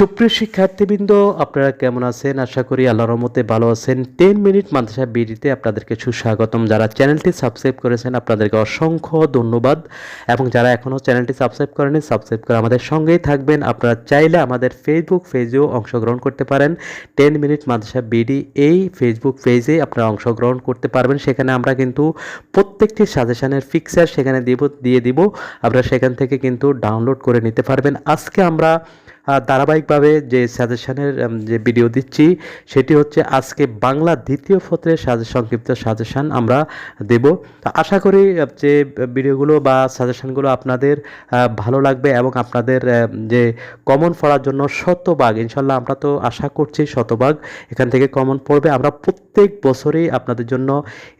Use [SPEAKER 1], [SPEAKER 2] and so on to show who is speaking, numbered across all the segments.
[SPEAKER 1] সুপ্রিয় শিক্ষার্থীবৃন্দ, আপনারা কেমন আছেন? আশা করি আল্লাহর রহমতে ভালো আছেন। টেন মিনিট মাদ্রাসা বিডিতে আপনাদেরকে সুস্বাগতম। যারা চ্যানেলটি সাবস্ক্রাইব করেছেন, আপনাদেরকে অসংখ্য ধন্যবাদ। এবং যারা এখনও চ্যানেলটি সাবস্ক্রাইব করেনি, সাবস্ক্রাইব করে আমাদের সঙ্গেই থাকবেন। আপনারা চাইলে আমাদের ফেসবুক পেজেও অংশগ্রহণ করতে পারেন। টেন মিনিট মাদ্রাসা বিডি এই ফেসবুক পেজে আপনারা অংশগ্রহণ করতে পারবেন। সেখানে আমরা কিন্তু প্রত্যেকটি সাজেশনের ফিক্সার সেখানে দিব, দিয়ে দিব। আপনারা সেখান থেকে কিন্তু ডাউনলোড করে নিতে পারবেন। আজকে আমরা ধারাবাহিকভাবে যে সাজেশনের যে ভিডিও দিচ্ছি, সেটি হচ্ছে আজকে বাংলা দ্বিতীয় পত্রের সংক্ষিপ্ত সাজেশন আমরা দেব। আশা করি যে ভিডিওগুলো বা সাজেশনগুলো আপনাদের ভালো লাগবে এবং আপনাদের যে কমন পড়ার জন্য শতভাগ, ইনশাল্লাহ আমরা তো আশা করছি শতভাগ এখান থেকে কমন পড়বে। আমরা প্রত্যেক বছরেই আপনাদের জন্য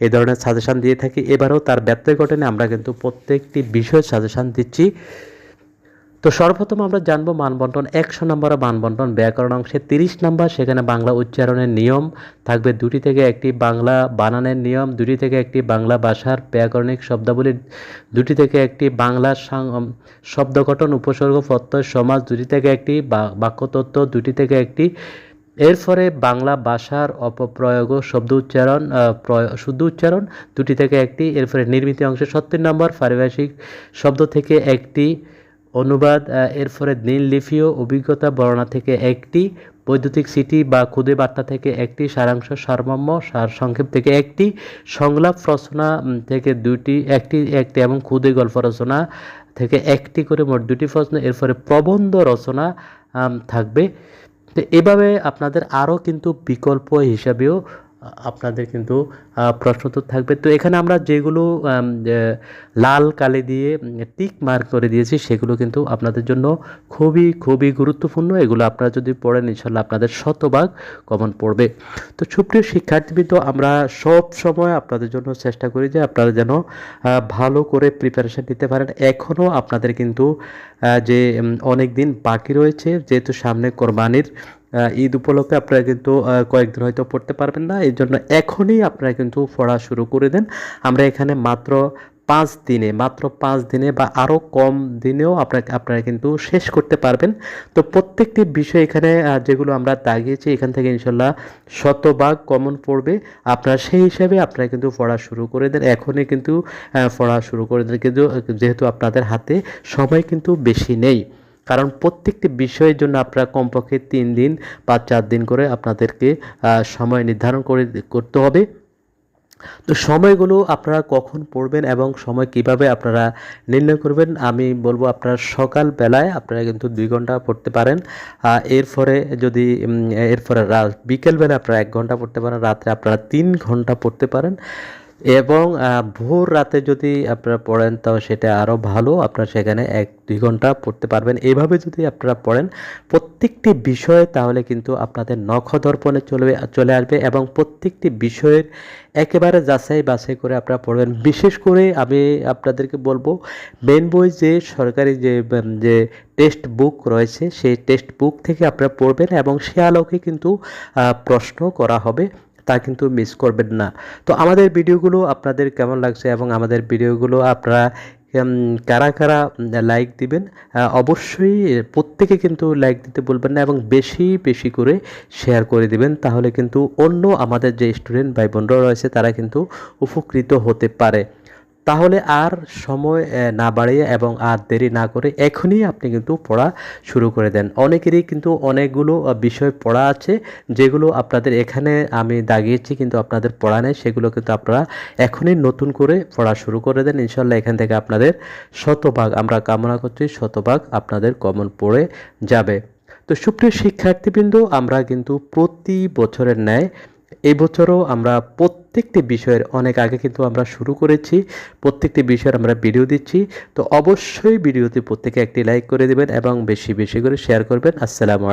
[SPEAKER 1] এ ধরনের সাজেশন দিয়ে থাকি। এবারেও তার ব্যত্যয় ঘটেনি আমরা কিন্তু প্রত্যেকটি বিষয় সাজেশন দিচ্ছি। তো সর্বপ্রথম আমরা জানব মানবন্টন একশো নম্বর মানবন্টন ব্যাকরণ অংশে তিরিশ নম্বর, সেখানে বাংলা উচ্চারণের নিয়ম থাকবে দুটি থেকে একটি বাংলা বানানের নিয়ম, দুটি থেকে একটি বাংলা ভাষার ব্যাকরণিক শব্দাবলী, দুটি থেকে একটি বাংলা সাং- শব্দ গঠন উপসর্গ, প্রত্যয়, সমাজ, দুটি থেকে একটি বাক্যতত্ত্ব, দুটি থেকে একটি। এরপরে বাংলা ভাষার অপপ্রয়োগ শব্দ উচ্চারণ শুদ্ধ উচ্চারণ, দুটি থেকে একটি। এরপরে নির্মিত অংশে সত্তর নম্বর, পারিভাষিক শব্দ থেকে একটি। অনুবাদ এরপরে নীল লিপিও অভিজ্ঞতা বর্ণনা থেকে একটি, বৈদ্যুতিক সিটি বা খুদে বার্তা থেকে একটি, সারাংশ সারমর্ম, সার সংক্ষেপ থেকে একটি, সংলাপ রচনা থেকে দুটি, একটি একটি এবং খুদে গল্প রচনা থেকে একটি করে মোট দুটি প্রশ্ন এরপরে প্রবন্ধ রচনা থাকবে। তো এভাবে আপনাদের আরও কিন্তু বিকল্প হিসাবেও আপনাদের কিন্তু প্রশ্নোত্তর থাকবে। তো এখানে আমরা যেগুলো লাল কালি দিয়ে টিক মার্ক করে দিয়েছি, সেগুলো কিন্তু আপনাদের জন্য খুবই খুবই গুরুত্বপূর্ণ। এগুলো আপনারা যদি পড়েন, ইনশাল্লাহ আপনাদের শতভাগ কমন পড়বে। তো সুপ্রিয় শিক্ষার্থীবৃন্দ, আমরা সব সময় আপনাদের জন্য চেষ্টা করি যে আপনারা যেন ভালো করে প্রিপারেশন নিতে পারেন। এখনও আপনাদের কিন্তু যে অনেক দিন বাকি রয়েছে, যেহেতু সামনে কোরবানির ঈদ উপলক্ষে আপনারা কিন্তু কয়েকদিন হয়তো পড়তে পারবেন না। এই জন্য এখনই আপনারা কিন্তু পড়া শুরু করে দেন। আমরা এখানে মাত্র পাঁচ দিনে, মাত্র পাঁচ দিনে বা আরও কম দিনেও আপনারা আপনারা কিন্তু শেষ করতে পারবেন। তো প্রত্যেকটি বিষয় এখানে যেগুলো আমরা দাগিয়েছি, এখান থেকে ইনশাল্লাহ শতভাগ কমন পড়বে। আপনারা সেই হিসাবে আপনারা কিন্তু পড়া শুরু করে দেন। এখনই কিন্তু পড়া শুরু করে দেন। কিন্তু, যেহেতু আপনাদের হাতে সময় কিন্তু বেশি নেই। কারণ প্রত্যেকটি বিষয়ের জন্য আপনারা কমপক্ষে তিন দিন বা চার দিন করে আপনাদেরকে সময় নির্ধারণ করে করতে হবে। তো সময়গুলো আপনারা কখন পড়বেন এবং সময় কীভাবে আপনারা নির্ণয় করবেন, আমি বলব আপনারা সকাল বেলায় আপনারা কিন্তু দুই ঘণ্টা পড়তে পারেন। এরপরে যদি এরপরে রা- বিকেলবেলা আপনারা এক ঘণ্টা পড়তে পারেন, রাত্রে আপনারা তিন ঘণ্টা পড়তে পারেন। এবং ভোর রাতে যদি আপনারা পড়েন, তাও সেটা আরও ভালো। আপনারা সেখানে এক, দুই ঘণ্টা পড়তে পারবেন। এভাবে যদি আপনারা পড়েন, প্রত্যেকটি বিষয় তাহলে কিন্তু আপনাদের নখ দর্পণে চলে চলে আসবে এবং প্রত্যেকটি বিষয়ের একেবারে যাচাই বাছাই করে আপনারা পড়বেন। বিশেষ করে আমি আপনাদেরকে বলব মেন বই যে সরকারি যে যে টেক্সট বুক রয়েছে, সেই টেক্সট বুক থেকে আপনারা পড়বেন এবং সে আলোকে কিন্তু প্রশ্ন করা হবে। তা কিন্তু মিস করবেন না। তো আমাদের ভিডিওগুলো আপনাদের কেমন লাগছে এবং আমাদের ভিডিওগুলো আপনারা কারা কারা লাইক দিবেন অবশ্যই প্রত্যেকে কিন্তু লাইক দিতে বলবেন না এবং বেশি বেশি করে শেয়ার করে দিবেন। তাহলে কিন্তু অন্য আমাদের যে স্টুডেন্ট ভাই বোনরা রয়েছে তারা কিন্তু উপকৃত হতে পারে। তাহলে আর সময় না বাড়িয়ে এবং আর দেরি না করে এখনই আপনি কিন্তু পড়া শুরু করে দেন। অনেকেরই কিন্তু অনেকগুলো বিষয় পড়া আছে যেগুলো আপনাদের এখানে আমি দাগিয়েছি কিন্তু আপনাদের পড়া নেই, সেগুলো কিন্তু আপনারা এখনই নতুন করে পড়া শুরু করে দেন। ইনশাল্লাহ এখান থেকে আপনাদের শতভাগ, আমরা কামনা করছি শতভাগ আপনাদের কমন পড়ে যাবে। তো সুপ্রিয় শিক্ষার্থীবৃন্দ, আমরা কিন্তু প্রতি বছরের ন্যায় এই বছরও আমরা প্রত্যেকটি বিষয়ের অনেক আগে কিন্তু আমরা শুরু করেছি, প্রত্যেকটি বিষয়ের আমরা ভিডিও দিচ্ছি। তো অবশ্যই ভিডিওতে প্রত্যেকে একটি লাইক করে দেবেন এবং বেশি বেশি করে শেয়ার করবেন। আসসালামু